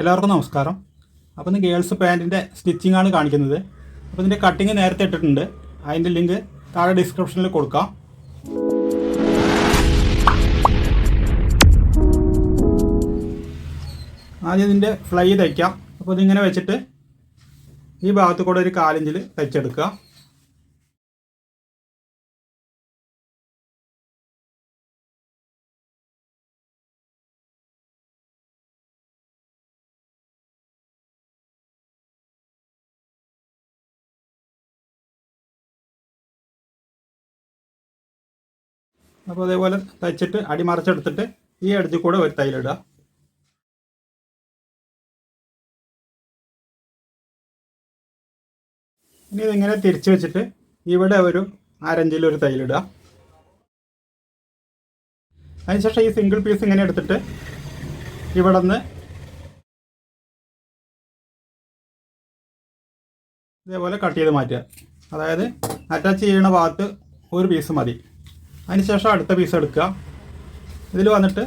എല്ലാവർക്കും നമസ്കാരം. അപ്പോൾ ഇന്ന് ഗേൾസ് പാന്റിന്റെ സ്റ്റിച്ചിങ് ആണ് കാണിക്കുന്നത്. അപ്പോൾ ഇതിന്റെ കട്ടിങ് നേരത്തെ ഇട്ടിട്ടുണ്ട്. അതിന്റെ ലിങ്ക് താഴെ ഡിസ്ക്രിപ്ഷനിൽ കൊടുക്കാം. ആദ്യം ഇതിന്റെ ഫ്ലൈ തയ്ക്കാം. അപ്പോൾ ഇതിങ്ങനെ വെച്ചിട്ട് ഈ ഭാഗത്ത് കൂടെ ഒരു കാലിഞ്ചിൽ തയ്ച്ചെടുക്കുക. അപ്പോൾ അതേപോലെ തയ്ച്ചിട്ട് അടിമറിച്ചെടുത്തിട്ട് ഈ അടുത്ത് കൂടെ ഒരു തൈലിടുക. ഇനി ഇതിങ്ങനെ തിരിച്ചു വെച്ചിട്ട് ഇവിടെ ഒരു അരഞ്ചിൽ ഒരു തൈലിടുക. അതിനുശേഷം ഈ സിംഗിൾ പീസ് ഇങ്ങനെ എടുത്തിട്ട് ഇവിടെ നിന്ന് ഇതേപോലെ കട്ട് ചെയ്ത് മാറ്റുക. അതായത് അറ്റാച്ച് ചെയ്യുന്ന ഭാഗത്ത് ഒരു പീസ് മതി. അതിനുശേഷം അടുത്ത പീസ് എടുക്കുക. ഇതിൽ വന്നിട്ട്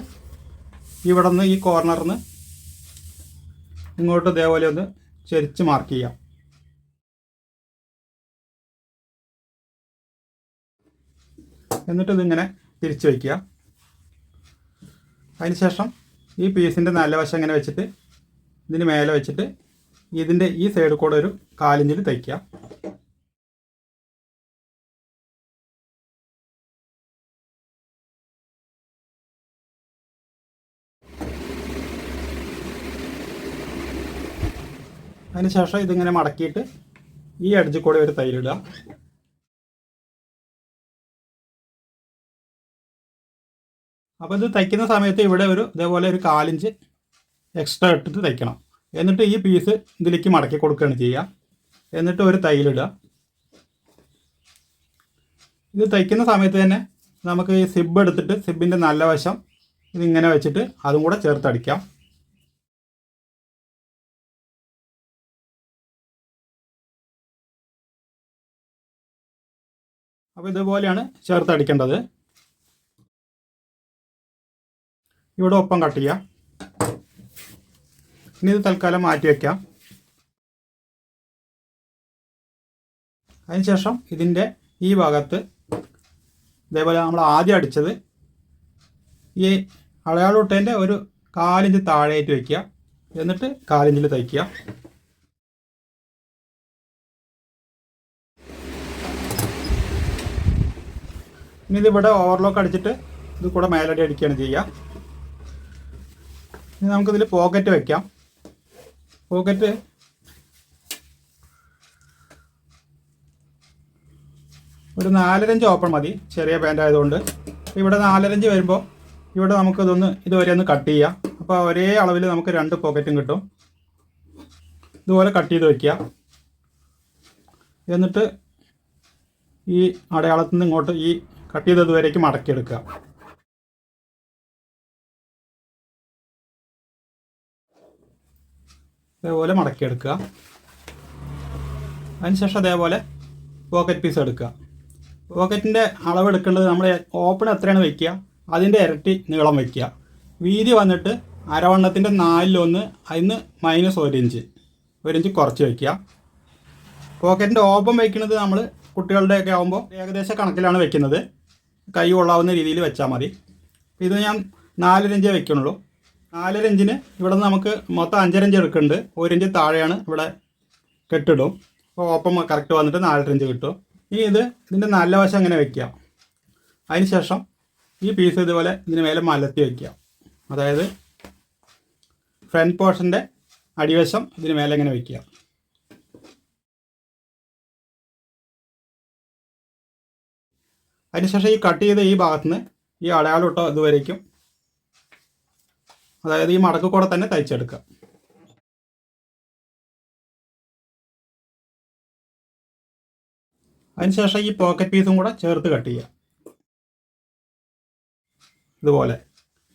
ഇവിടെ നിന്ന് ഈ കോർണറിൽ നിന്ന് ഇങ്ങോട്ട് ഇതേപോലെ ഒന്ന് ചെരിച്ച് മാർക്ക് ചെയ്യാം. എന്നിട്ട് ഇതിങ്ങനെ തിരിച്ച് വയ്ക്കുക അതിനുശേഷം ഈ പീസിന്റെ നല്ല വശം ഇങ്ങനെ വെച്ചിട്ട് ഇതിന് മേലെ വെച്ചിട്ട് ഇതിന്റെ ഈ സൈഡിൽ കൂടെ ഒരു കാലിഞ്ചിൽ തയ്ക്കുക അതിനുശേഷം ഇതിങ്ങനെ മടക്കിയിട്ട് ഈ അടിച്ച് കൂടെ ഒരു തൈരിടുക അപ്പോൾ ഇത് തയ്ക്കുന്ന സമയത്ത് ഇവിടെ ഒരു ഇതേപോലെ ഒരു കാലിഞ്ച് എക്സ്ട്രാ ഇട്ടിട്ട് തയ്ക്കണം. എന്നിട്ട് ഈ പീസ് ഇതിലേക്ക് മടക്കി കൊടുക്കുകയാണ് ചെയ്യുക. എന്നിട്ട് ഒരു തൈലിടുക ഇത് തയ്ക്കുന്ന സമയത്ത് തന്നെ നമുക്ക് ഈ സിബ് എടുത്തിട്ട് സിബിന്റെ നല്ല വശം ഇതിങ്ങനെ വെച്ചിട്ട് അതും കൂടെ ചേർത്തടിക്കാം അപ്പോൾ ഇതുപോലെയാണ് ചേർത്ത് അടിക്കേണ്ടത്. ഇവിടെ ഒപ്പം കട്ട് ചെയ്യാം. ഇനി ഇത് തൽക്കാലം മാറ്റി വയ്ക്കാം അതിനുശേഷം ഇതിന്റെ ഈ ഭാഗത്ത് ഇതേപോലെ നമ്മൾ ആദ്യം അടിച്ചത് ഈ അളയാളൂട്ടേന്റെ ഒരു കാലിഞ്ച് താഴേറ്റ് വയ്ക്കുക എന്നിട്ട് കാലിഞ്ചിൽ തയ്ക്കുക. ഇനി ഇതിവിടെ ഓവർലോക്ക് അടിച്ചിട്ട് ഇത് കൂടെ മേലടി അടിക്കുകയാണ് ചെയ്യുക. ഇനി നമുക്കിതിൽ പോക്കറ്റ് വെക്കാം. പോക്കറ്റ് ഒരു നാലരഞ്ച് ഓപ്പൺ മതി. ചെറിയ പാന്റ് ആയതുകൊണ്ട്. ഇവിടെ നാലരഞ്ച് വരുമ്പോൾ ഇവിടെ നമുക്കിതൊന്ന് ഇതുവരെ ഒന്ന് കട്ട് ചെയ്യാം. അപ്പോൾ ഒരേ അളവിൽ നമുക്ക് രണ്ട് പോക്കറ്റും കിട്ടും. ഇതുപോലെ കട്ട് ചെയ്ത് വയ്ക്കുക എന്നിട്ട് ഈ അടയാളത്തിൽ നിന്ന് ഇങ്ങോട്ട് ഈ കട്ട് ചെയ്തതുവരേക്ക് മടക്കിയെടുക്കുക. അതേപോലെ മടക്കിയെടുക്കുക. അതിനുശേഷം അതേപോലെ പോക്കറ്റ് പീസ് എടുക്കുക. പോക്കറ്റിന്റെ അളവ് എടുക്കേണ്ടത് നമ്മൾ ഓപ്പൺ എത്രയാണ് വയ്ക്കുക അതിന്റെ ഇരട്ടി നീളം വയ്ക്കുക വീതി വന്നിട്ട് അരവണ്ണത്തിന്റെ നാലിലൊന്ന് അതിന് മൈനസ് ഒരു ഇഞ്ച് ഒരു ഇഞ്ച് കുറച്ച് വയ്ക്കുക പോക്കറ്റിന്റെ ഓപ്പൺ വയ്ക്കുന്നത് നമ്മൾ കുട്ടികളുടെയൊക്കെ ആകുമ്പോൾ ഏകദേശം കണക്കിലാണ് വെക്കുന്നത്. കൈ കൊള്ളാവുന്ന രീതിയിൽ വെച്ചാൽ മതി. ഇത് ഞാൻ നാലര ഇഞ്ചേ വെക്കണുള്ളൂ നാലര ഇഞ്ചിന് ഇവിടെ നിന്ന് നമുക്ക് മൊത്തം അഞ്ചര ഇഞ്ച് എടുക്കുന്നുണ്ട്. ഇഞ്ച് താഴെയാണ് ഇവിടെ കെട്ടിടും. അപ്പോൾ ഓപ്പം കറക്റ്റ് വന്നിട്ട് നാലര ഇഞ്ച് കിട്ടും. ഇനി ഇത് ഇതിന്റെ നല്ല വശം അങ്ങനെ വെക്കുക? അതിന് ശേഷം ഈ പീസ് ഇതുപോലെ ഇതിന് മേലെ മലത്തി വയ്ക്കുക അതായത് ഫ്രണ്ട് പോർഷന്റെ അടിവശം ഇതിന് മേലെ ഇങ്ങനെ വയ്ക്കുക അതിനുശേഷം ഈ കട്ട് ചെയ്ത ഈ ഭാഗത്തുനിന്ന് ഈ അടയാളം ഇട്ടോ ഇതുവരേക്കും. അതായത് ഈ മടക്ക് കൂടെ തന്നെ തയ്ച്ചെടുക്കുക. അതിനുശേഷം ഈ പോക്കറ്റ് പീസും കൂടെ ചേർത്ത് കട്ട് ചെയ്യുക. ഇതുപോലെ.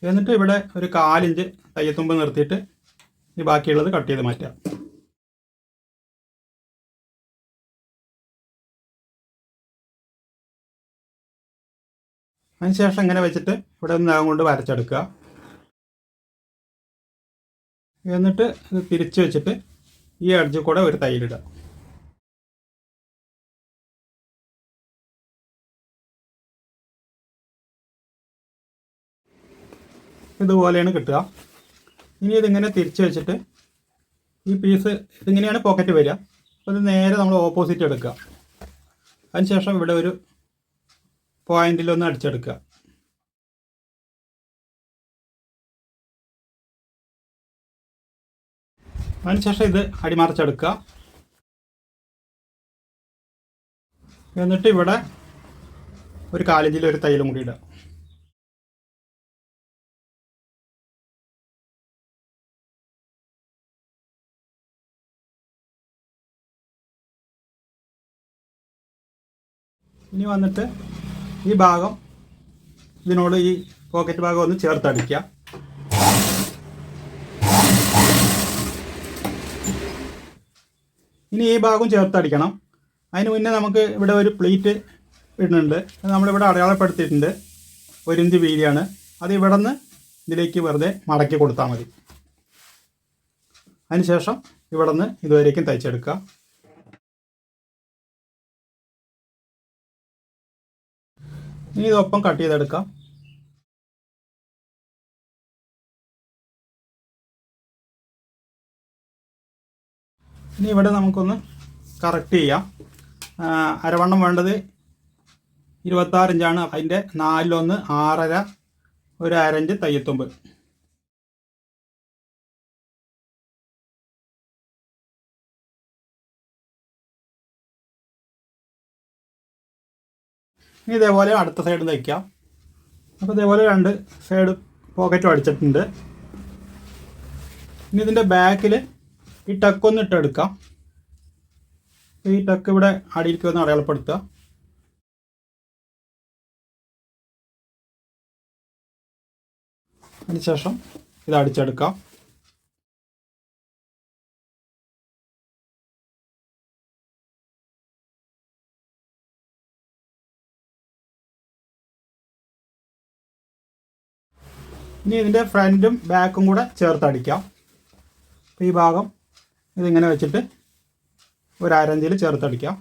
എന്നിട്ട് ഇവിടെ ഒരു കാലിഞ്ച് തയ്യത്തുമ്പ് നിർത്തിയിട്ട് ഈ ബാക്കിയുള്ളത് കട്ട് ചെയ്ത് മാറ്റുക. അതിനുശേഷം ഇങ്ങനെ വെച്ചിട്ട് ഇവിടെ നിന്ന് നഖം കൊണ്ട് വരച്ചെടുക്കുക. എന്നിട്ട് ഇത് തിരിച്ച് വെച്ചിട്ട് ഈ അഡ്ജിൽ കൂടെ ഒരു തൈലിടുക ഇതുപോലെയാണ് കിട്ടുക. ഇനി ഇതിങ്ങനെ തിരിച്ച് വെച്ചിട്ട് ഈ പീസ് ഇതിങ്ങനെയാണ് പോക്കറ്റ് വരിക. അപ്പോൾ ഇത് നേരെ നമ്മൾ ഓപ്പോസിറ്റ് എടുക്കുക. അതിനുശേഷം ഇവിടെ ഒരു പോയിന്റിലൊന്ന് അടിച്ചെടുക്കുക. അതിനുശേഷം ഇത് അടിമറിച്ചെടുക്കുക. എന്നിട്ട് ഇവിടെ ഒരു കാലിഞ്ചിൽ ഒരു തൈലും കൂടി ഇടുക. ഇനി വന്നിട്ട് ഈ ഭാഗം ഇതിനോട് ഈ പോക്കറ്റ് ഭാഗം ഒന്ന് ചേർത്തടിക്കുക. ഇനി ഈ ഭാഗം ചേർത്തടിക്കണം. അതിന് മുന്നേ നമുക്ക് ഇവിടെ ഒരു പ്ലേറ്റ് ഇടുന്നുണ്ട്. അത് നമ്മളിവിടെ അടയാളപ്പെടുത്തിയിട്ടുണ്ട്. ഒരു വീതിയാണ്. അത് ഇവിടെ നിന്ന് ഇതിലേക്ക് വെറുതെ മടക്കി കൊടുത്താൽ മതി. അതിനുശേഷം ഇവിടെ നിന്ന് ഇതുവരേക്കും തയ്ച്ചെടുക്കുക. ഇനി ഇതൊപ്പം കട്ട് ചെയ്തെടുക്കാം. ഇനി ഇവിടെ നമുക്കൊന്ന് കറക്റ്റ് ചെയ്യാം. അരവണ്ണം വേണ്ടത് ഇരുപത്താറ് ഇഞ്ചാണ്. അതിന്റെ നാലിലൊന്ന് ആറര ഒരു അരഞ്ച് തയ്യത്തുമ്പ് ഇനി ഇതേപോലെ അടുത്ത സൈഡ് തയ്ക്കാം അപ്പോൾ ഇതേപോലെ രണ്ട് സൈഡ് പോക്കറ്റും അടിച്ചിട്ടുണ്ട്. ഇനി ഇതിന്റെ ബാക്കിൽ ഈ ടക്കൊന്ന് ഇട്ടെടുക്കാം. ഈ ടക്ക് ഇവിടെ അടിയിലേക്ക് വന്ന് അടയാളപ്പെടുത്തുക അതിനുശേഷം ഇത് അടിച്ചെടുക്കാം. ഇനി ഇതിന്റെ ഫ്രണ്ടും ബാക്കും കൂടെ ചേർത്ത് അടിക്കാം. അപ്പോൾ ഈ ഭാഗം ഇതിങ്ങനെ വെച്ചിട്ട് ഒരു അരഞ്ചിൽ ചേർത്തടിക്കാം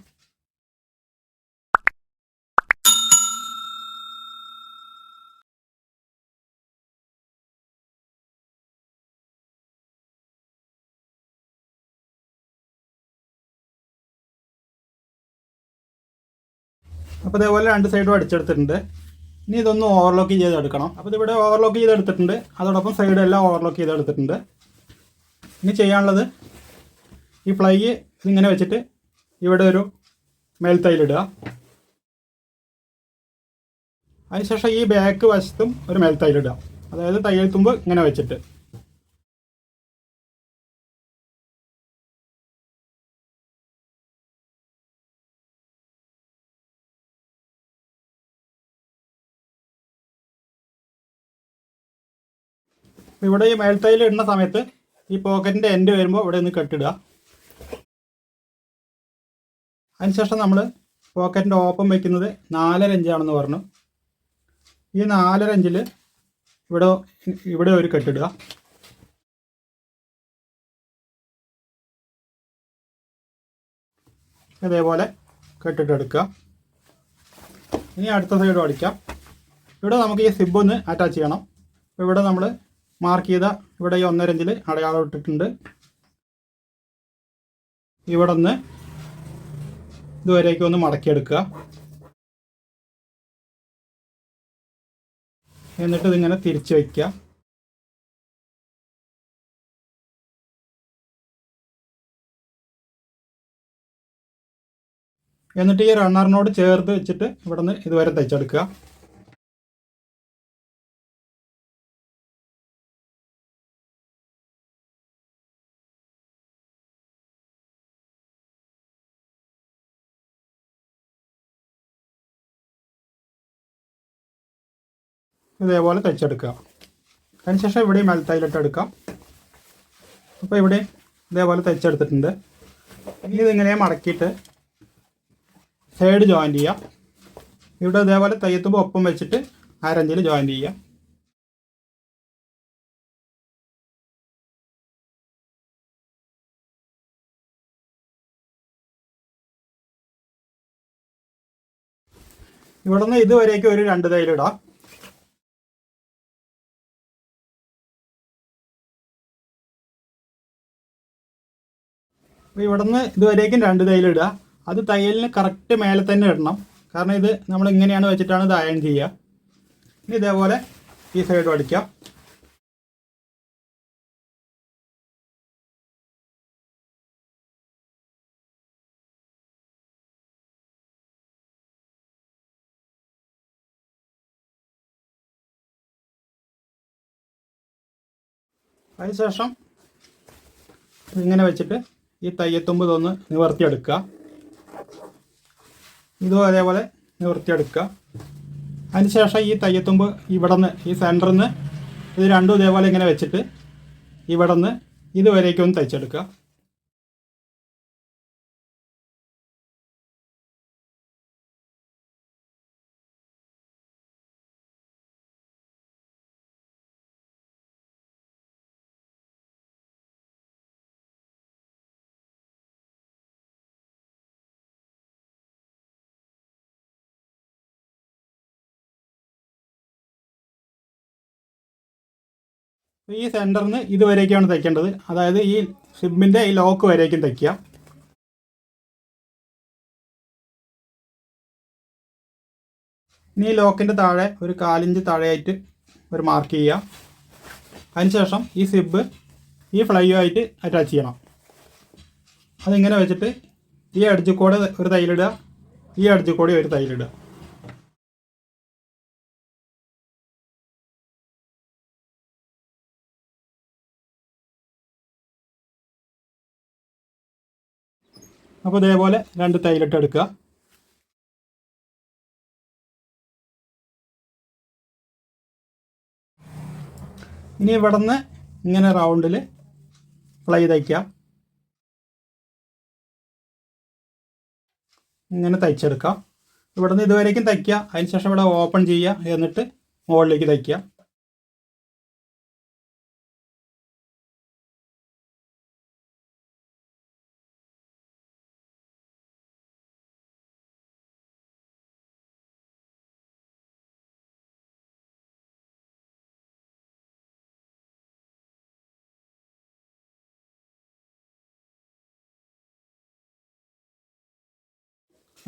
അപ്പോൾ ഇതേപോലെ രണ്ട് സൈഡും അടിച്ചെടുത്തിട്ടുണ്ട്. ഇനി ഇതൊന്ന് ഓവർലോക്ക് ചെയ്തെടുക്കണം. അപ്പോൾ ഇവിടെ ഓവർലോക്ക് ചെയ്തെടുത്തിട്ടുണ്ട്. അതോടൊപ്പം സൈഡെല്ലാം ഓവർലോക്ക് ചെയ്തെടുത്തിട്ടുണ്ട്. ഇനി ചെയ്യാനുള്ളത് ഈ ഫ്ലൈ ഇങ്ങനെ വെച്ചിട്ട് ഇവിടെ ഒരു മേൽത്തൈലിടുക. അതിനുശേഷം ഈ ബാക്ക് വശത്തും ഒരു മേൽത്തൈലിടുക. അതായത് തയ്യൽ തുമ്പ് ഇങ്ങനെ വെച്ചിട്ട്. ഇവിടെ ഈ മേൽത്തൈൽ ഇടുന്ന സമയത്ത് ഈ പോക്കറ്റിന്റെ എൻഡ് വരുമ്പോൾ ഇവിടെ ഒന്ന് കെട്ടിടുക അതിനുശേഷം നമ്മൾ പോക്കറ്റിന്റെ ഓപ്പൺ വയ്ക്കുന്നത് നാലര ഇഞ്ചാണെന്ന് പറഞ്ഞു. ഈ നാലര ഇഞ്ചിൽ ഇവിടെ ഇവിടെ ഒരു കെട്ടിടുക ഇതേപോലെ കെട്ടിട്ടെടുക്കുക ഇനി അടുത്ത സൈഡും അടിക്കാം. ഇവിടെ നമുക്ക് ഈ സിബ് ഒന്ന് അറ്റാച്ച് ചെയ്യണം. ഇവിടെ നമ്മൾ മാർക്ക് ചെയ്ത ഇവിടെ ഈ ഒന്നരഞ്ചിൽ അടയാളം ഇട്ടിട്ടുണ്ട്. ഇവിടെ നിന്ന് ഇതുവരേക്കും ഒന്ന് മടക്കിയെടുക്കുക. എന്നിട്ട് ഇതിങ്ങനെ തിരിച്ചു വയ്ക്കുക. എന്നിട്ട് ഈ റണ്ണറിനോട് ചേർത്ത് വെച്ചിട്ട് ഇവിടെ നിന്ന് ഇതുവരെ തയ്ച്ചെടുക്കുക. ഇതേപോലെ തയ്ച്ചെടുക്കുക. അതിനുശേഷം ഇവിടെ മെൽത്തൈലിട്ട് എടുക്കാം. അപ്പോൾ ഇവിടെ ഇതേപോലെ തയ്ച്ചെടുത്തിട്ടുണ്ട്. ഇനി ഇതിങ്ങനെ മടക്കിയിട്ട് സൈഡ് ജോയിൻ ചെയ്യാം. ഇവിടെ ഇതേപോലെ തയ്യത്തുമ്പോൾ ഒപ്പം വെച്ചിട്ട് അരഞ്ചിൽ ജോയിൻ ചെയ്യാം. ഇവിടെ നിന്ന് ഇതുവരേക്കും ഒരു രണ്ട് തൈലിടാം. അപ്പോൾ ഇവിടെ നിന്ന് ഇതുവരേക്കും രണ്ട് തൈലിടുക അത് തയ്യലിന് കറക്റ്റ് മേലെ തന്നെ ഇടണം. കാരണം ഇത് നമ്മൾ ഇങ്ങനെയാണ് വെച്ചിട്ടാണ് ഇത് അയൺ ചെയ്യുക. ഇനി ഇതേപോലെ ഈ സൈഡ് അടിക്കാം. അതിനുശേഷം ഇങ്ങനെ വെച്ചിട്ട് ഈ തയ്യത്തുമ്പ് ഇതൊന്ന് നിവർത്തിയെടുക്കുക. ഇതും അതേപോലെ നിവർത്തിയെടുക്കുക. അതിനുശേഷം ഈ തയ്യത്തുമ്പ് ഇവിടെ നിന്ന് ഈ സെന്ററിൽ നിന്ന് ഇത് രണ്ടും ഇതേപോലെ ഇങ്ങനെ വെച്ചിട്ട് ഇവിടെ നിന്ന് ഇതുവരേക്കും ഒന്ന് തയ്ച്ചെടുക്കുക. ഈ സെന്ററിൽ നിന്ന് ഇതുവരേക്കാണ് തയ്ക്കേണ്ടത്. അതായത് ഈ സിബിന്റെ ഈ ലോക്ക് വരേക്കും തയ്ക്കുക. ഇനി ഈ ലോക്കിന്റെ താഴെ ഒരു കാലിഞ്ച് താഴെയായിട്ട് ഒരു മാർക്ക് ചെയ്യുക. അതിനുശേഷം ഈ സിബ് ഈ ഫ്ലൈയോ ആയിട്ട് അറ്റാച്ച് ചെയ്യണം. അതിങ്ങനെ വെച്ചിട്ട് ഈ അടിച്ചു കൂടെ ഒരു തൈലിടുക ഈ അടിച്ചു കൂടെ ഒരു തൈലിടുക അപ്പോൾ ഇതേപോലെ രണ്ട് തൈലിട്ട് എടുക്കുക. ഇനി ഇവിടെ നിന്ന് ഇങ്ങനെ റൗണ്ടിൽ ഫ്ലൈ തയ്ക്കാം ഇങ്ങനെ തയ്ച്ചെടുക്കാം. ഇവിടെ നിന്ന് ഇതുവരേക്കും തയ്ക്കുക. അതിനുശേഷം ഇവിടെ ഓപ്പൺ ചെയ്യുക. എന്നിട്ട് മുകളിലേക്ക് തയ്ക്കുക.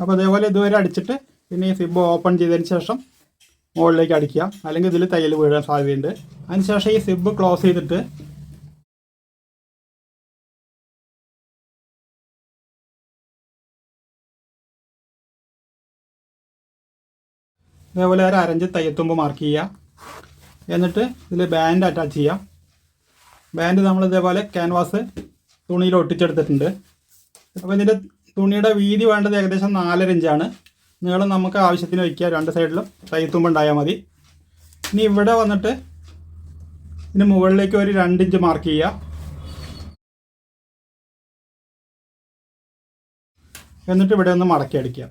അപ്പോൾ അതേപോലെ ഇതുവരെ അടിച്ചിട്ട് പിന്നെ ഈ സിബ് ഓപ്പൺ ചെയ്തതിന് ശേഷം മുകളിലേക്ക് അടിക്കുക. അല്ലെങ്കിൽ ഇതിൽ തയ്യൽ വീഴാൻ സാധ്യതയുണ്ട്. അതിനുശേഷം ഈ സിബ് ക്ലോസ് ചെയ്തിട്ട് ഇതേപോലെ ഒരു അരഞ്ച് തയ്യത്തുമ്പ് മാർക്ക് ചെയ്യുക. എന്നിട്ട് ഇതിൽ ബാൻഡ് അറ്റാച്ച് ചെയ്യുക. ബാൻഡ് നമ്മൾ ഇതേപോലെ ക്യാൻവാസ് തുണിയിൽ ഒട്ടിച്ചെടുത്തിട്ടുണ്ട്. അപ്പോൾ ഇതിന്റെ തുണിയുടെ വീതി വേണ്ടത് ഏകദേശം നാലര ഇഞ്ചാണ്. നീളം നമുക്ക് ആവശ്യത്തിന് വയ്ക്കുക രണ്ട് സൈഡിലും തയ്യത്തുമ്പ് ഉണ്ടായാൽ മതി. ഇനി ഇവിടെ വന്നിട്ട് ഇതിന് മുകളിലേക്ക് ഒരു രണ്ട് ഇഞ്ച് മാർക്ക് ചെയ്യുക. എന്നിട്ട് ഇവിടെ ഒന്ന് മടക്കി അടിക്കുക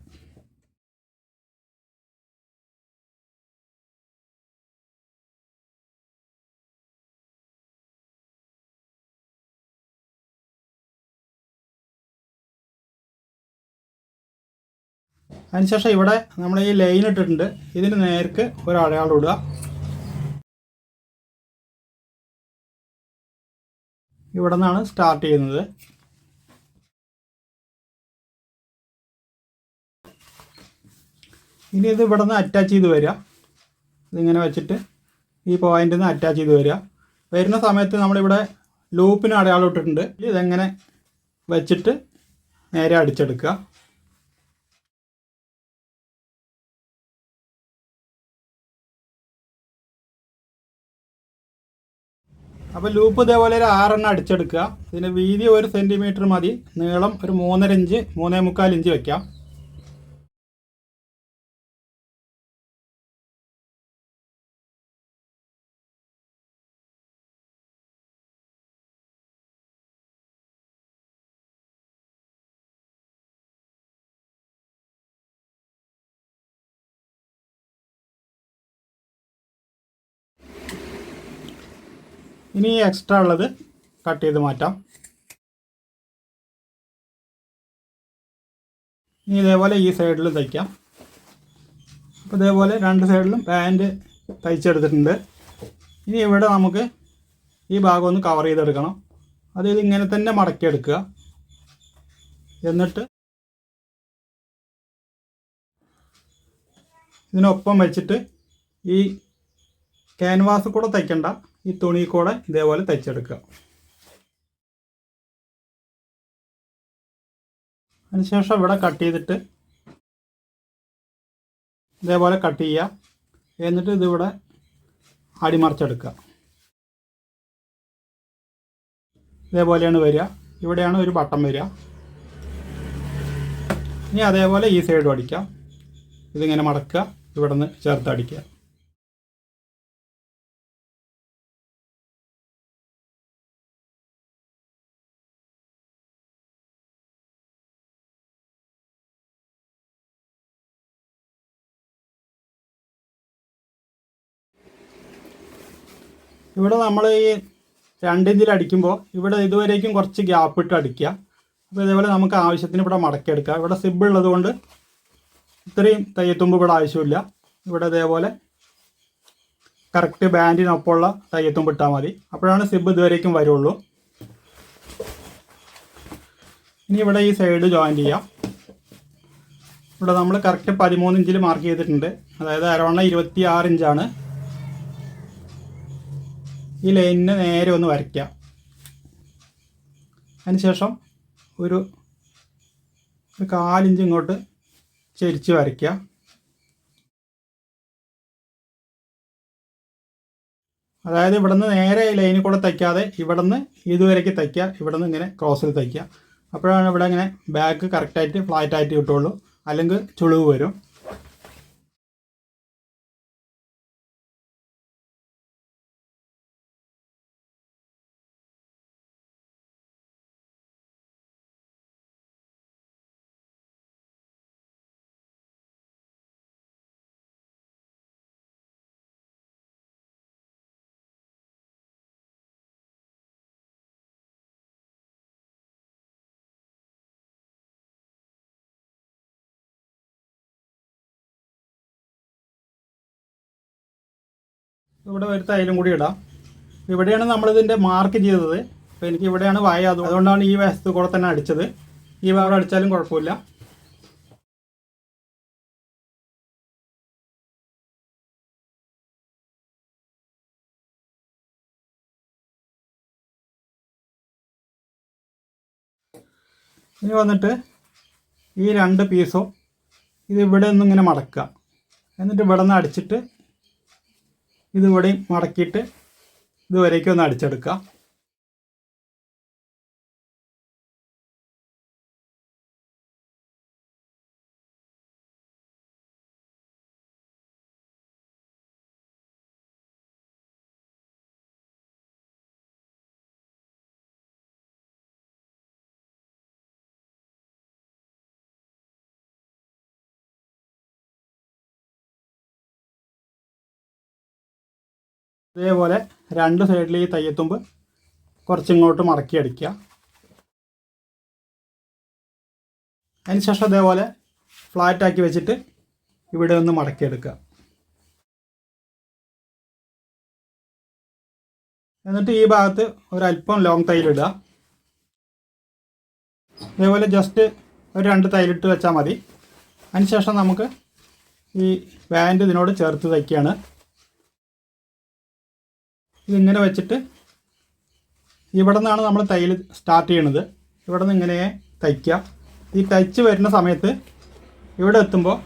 അതിനുശേഷം ഇവിടെ നമ്മൾ ഈ ലൈൻ ഇട്ടിട്ടുണ്ട്. ഇതിന് നേർക്ക് ഒരു അടയാളം ഇടുക. ഇവിടെ നിന്നാണ് സ്റ്റാർട്ട് ചെയ്യുന്നത്. ഇനി ഇത് ഇവിടെ നിന്ന് അറ്റാച്ച് ചെയ്ത് വരിക. ഇതിങ്ങനെ വെച്ചിട്ട് ഈ പോയിന്റിൽ നിന്ന് അറ്റാച്ച് ചെയ്ത് വരിക. വരുന്ന സമയത്ത് നമ്മളിവിടെ ലൂപ്പിന് അടയാളം ഇട്ടിട്ടുണ്ട്. ഇതെങ്ങനെ വെച്ചിട്ട് നേരെ അടിച്ചെടുക്കുക. അപ്പോൾ ലൂപ്പ് ഇതേപോലെ ഒരു ആറെണ്ണം അടിച്ചെടുക്കുക. ഇതിന് വീതി ഒരു സെന്റിമീറ്റർ മതി. നീളം ഒരു മൂന്നര ഇഞ്ച് മൂന്നേ മുക്കാൽ ഇഞ്ച് വയ്ക്കാം ഇനി എക്സ്ട്രാ ഉള്ളത് കട്ട് ചെയ്ത് മാറ്റാം. ഇനി ഇതേപോലെ ഈ സൈഡിൽ തയ്ക്കാം. അപ്പോൾ ഇതേപോലെ രണ്ട് സൈഡിലും പാന്റ് തയ്ച്ചെടുത്തിട്ടുണ്ട്. ഇനി ഇവിടെ നമുക്ക് ഈ ഭാഗം ഒന്ന് കവർ ചെയ്തെടുക്കണം. അത് ഇത് ഇങ്ങനെ തന്നെ മടക്കിയെടുക്കുക എന്നിട്ട് ഇതിനൊപ്പം വെച്ചിട്ട് ഈ ക്യാൻവാസ് കൂടെ തയ്ക്കണ്ട. ഈ തുണി കൂടെ ഇതേപോലെ തയ്ച്ചെടുക്കുക. അതിനുശേഷം ഇവിടെ കട്ട് ചെയ്തിട്ട് ഇതേപോലെ കട്ട് ചെയ്യുക. എന്നിട്ട് ഇതിവിടെ അടിമറിച്ചെടുക്കുക. ഇതേപോലെയാണ് വരിക. ഇവിടെയാണ് ഒരു ബട്ടൺ വരിക. ഇനി അതേപോലെ ഈ സൈഡും അടിക്കാം ഇതിങ്ങനെ മടക്കുക. ഇവിടെ നിന്ന് ചേർത്ത് അടിക്കുക. ഇവിടെ നമ്മൾ ഈ രണ്ടിഞ്ചിൽ അടിക്കുമ്പോൾ ഇവിടെ ഇതുവരേക്കും കുറച്ച് ഗ്യാപ്പ് ഇട്ട് അടിക്കുക. അപ്പോൾ ഇതേപോലെ നമുക്ക് ആവശ്യത്തിന് ഇവിടെ മടക്കിയെടുക്കാം ഇവിടെ സിബ് ഉള്ളതുകൊണ്ട് ഇത്രയും തയ്യത്തുമ്പ് ഇവിടെ ആവശ്യമില്ല. ഇവിടെ ഇതേപോലെ കറക്റ്റ് ബാൻഡിനൊപ്പമുള്ള തയ്യത്തുമ്പ് ഇട്ടാൽ മതി. അപ്പോഴാണ് സിബ് ഇതുവരേക്കും വരുള്ളൂ. ഇനി ഇവിടെ ഈ സൈഡ് ജോയിൻ ചെയ്യാം. ഇവിടെ നമ്മൾ കറക്റ്റ് പതിമൂന്ന് ഇഞ്ചിൽ മാർക്ക് ചെയ്തിട്ടുണ്ട്. അതായത് അരവണ്ണ ഇരുപത്തി ആറ് ഇഞ്ചാണ്. ഈ ലൈനിന് നേരെ ഒന്ന് വരയ്ക്കാം. അതിനുശേഷം ഒരു ഒരു കാലിഞ്ച് ഇങ്ങോട്ട് ചെരിച്ച് വരയ്ക്കുക. അതായത് ഇവിടുന്ന് നേരെ ഈ ലൈനിൽ കൂടെ തയ്ക്കാതെ ഇവിടുന്ന് ഇതുവരേക്ക് തയ്ക്കുക ഇവിടുന്ന് ഇങ്ങനെ ക്രോസിൽ തയ്ക്കുക. അപ്പോഴാണ് ഇവിടെ ഇങ്ങനെ ബാക്ക് കറക്റ്റായിട്ട് ഫ്ലാറ്റായിട്ട് കിട്ടുള്ളൂ അല്ലെങ്കിൽ ചുളിവ് വരും. ഇവിടെ ഒരു തൈലും കൂടി ഇടാം. ഇവിടെയാണ് നമ്മളിതിന്റെ മാർക്ക് ചെയ്തത്. അപ്പോൾ എനിക്ക് ഇവിടെയാണ് വായ. അത് അതുകൊണ്ടാണ് ഈ വശത്ത് കൂടെ തന്നെ അടിച്ചത്. ഈ ഭാഗം അടിച്ചാലും കുഴപ്പമില്ല. ഇനി വന്നിട്ട് ഈ രണ്ട് പീസും ഇത് ഇവിടെ ഒന്നും ഇങ്ങനെ മടക്കുക. എന്നിട്ട് ഇവിടെ നിന്ന് അടിച്ചിട്ട് ഇത് ഇവിടെയും മടക്കിയിട്ട് ഇതുവരേക്കും ഒന്ന് അടിച്ചെടുക്കുക ഇതേപോലെ രണ്ട് സൈഡിൽ ഈ തയ്യത്തുമ്പ് കുറച്ചിങ്ങോട്ട് മടക്കി അടിക്കുക. അതിനുശേഷം ഇതേപോലെ ഫ്ലാറ്റ് ആക്കി വെച്ചിട്ട് ഇവിടെ ഒന്ന് മടക്കിയെടുക്കുക എന്നിട്ട് ഈ ഭാഗത്ത് ഒരല്പം ലോങ് തൈലിടുക ഇതേപോലെ ജസ്റ്റ് ഒരു രണ്ട് തൈലിട്ട് വെച്ചാൽ മതി. അതിനുശേഷം നമുക്ക് ഈ പാന്റ് ഇതിനോട് ചേർത്ത് തയ്ക്കുകയാണ്. ഇതിങ്ങനെ വെച്ചിട്ട് ഇവിടെ നിന്നാണ് നമ്മൾ തയ്യൽ സ്റ്റാർട്ട് ചെയ്യണത്. ഇവിടെ നിന്ന് ഇങ്ങനെ തയ്ക്കുക. ഈ തയ്ച്ച് വരുന്ന സമയത്ത് ഇവിടെ എത്തുമ്പോൾ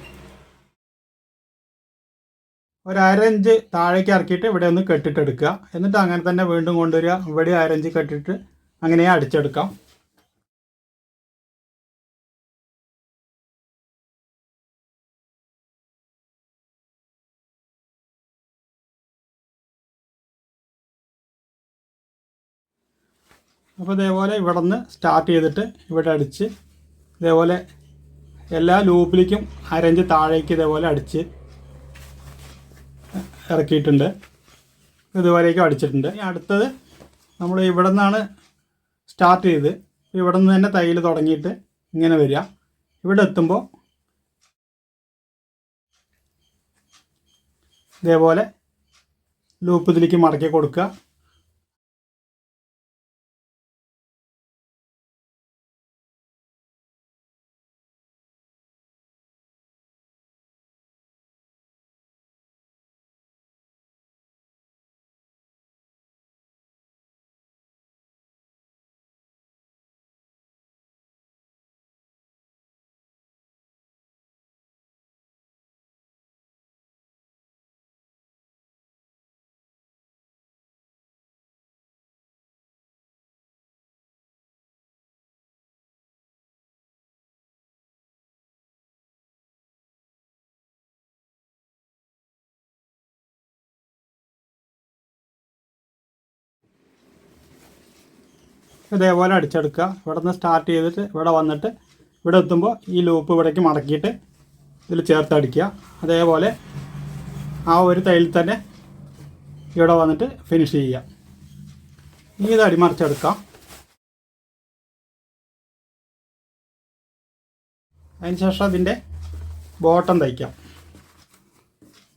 ഒരു അരഞ്ച് താഴേക്ക് ഇറക്കിയിട്ട് ഇവിടെ ഒന്ന് കെട്ടിട്ടെടുക്കുക. എന്നിട്ട് അങ്ങനെ തന്നെ വീണ്ടും കൊണ്ടുവരിക. ഇവിടെ അരഞ്ച് കെട്ടിട്ട് അങ്ങനെ അടിച്ചെടുക്കാം. അപ്പോൾ ഇതേപോലെ ഇവിടെ നിന്ന് സ്റ്റാർട്ട് ചെയ്തിട്ട് ഇവിടെ അടിച്ച് ഇതേപോലെ എല്ലാ ലൂപ്പിലേക്കും അരഞ്ച് താഴേക്ക് ഇതേപോലെ അടിച്ച് ഇറക്കിയിട്ടുണ്ട്. ഇതുവരേക്കും അടിച്ചിട്ടുണ്ട്. ഇനി അടുത്തത് നമ്മൾ ഇവിടെ നിന്നാണ് സ്റ്റാർട്ട് ചെയ്ത് ഇവിടെ നിന്ന് തന്നെ തയ്യൽ തുടങ്ങിയിട്ട് ഇങ്ങനെ വരിക. ഇവിടെ എത്തുമ്പോൾ ഇതേപോലെ ലൂപ്പ് ഇതിലേക്ക് മടക്കി കൊടുക്കുക. ഇതേപോലെ അടിച്ചെടുക്കുക. ഇവിടെ നിന്ന് സ്റ്റാർട്ട് ചെയ്തിട്ട് ഇവിടെ വന്നിട്ട് ഇവിടെ എത്തുമ്പോൾ ഈ ലൂപ്പ് ഇവിടേക്ക് മടക്കിയിട്ട് ഇതിൽ ചേർത്ത് അടിക്കുക. അതേപോലെ ആ ഒരു തൈലിൽ തന്നെ ഇവിടെ വന്നിട്ട് ഫിനിഷ് ചെയ്യുക. ഇനി ഇത് അടിമറിച്ചെടുക്കാം. അതിന് ശേഷം അതിന്റെ ബോട്ടം തയ്ക്കാം.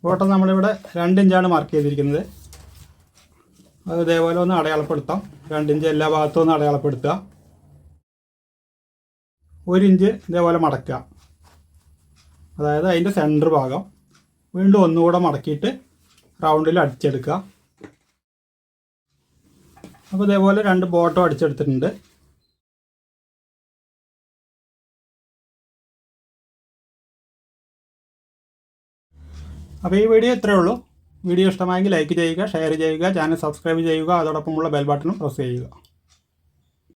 ബോട്ടം നമ്മളിവിടെ രണ്ട് ഇഞ്ചാണ് മാർക്ക് ചെയ്തിരിക്കുന്നത്. അത് ഇതേപോലെ ഒന്ന് അടയാളപ്പെടുത്താം. രണ്ടിഞ്ച് എല്ലാ ഭാഗത്തും ഒന്ന് അടയാളപ്പെടുത്തുക. ഒരു ഇഞ്ച് ഇതേപോലെ മടക്കുക. അതായത് അതിന്റെ സെന്റർ ഭാഗം വീണ്ടും ഒന്നുകൂടെ മടക്കിയിട്ട് റൗണ്ടിൽ അടിച്ചെടുക്കുക. അപ്പോൾ ഇതേപോലെ രണ്ട് ബോട്ടോ അടിച്ചെടുത്തിട്ടുണ്ട്. അപ്പോൾ ഈ വീഡിയോ ഇത്രയേ ഉള്ളൂ. വീഡിയോ ഇഷ്ടമായെങ്കിൽ ലൈക്ക് ചെയ്യുക ഷെയർ ചെയ്യുക ചാനൽ സബ്സ്ക്രൈബ് ചെയ്യുക അതോടൊപ്പമുള്ള ബെൽ ബട്ടണും പ്രസ് ചെയ്യുക.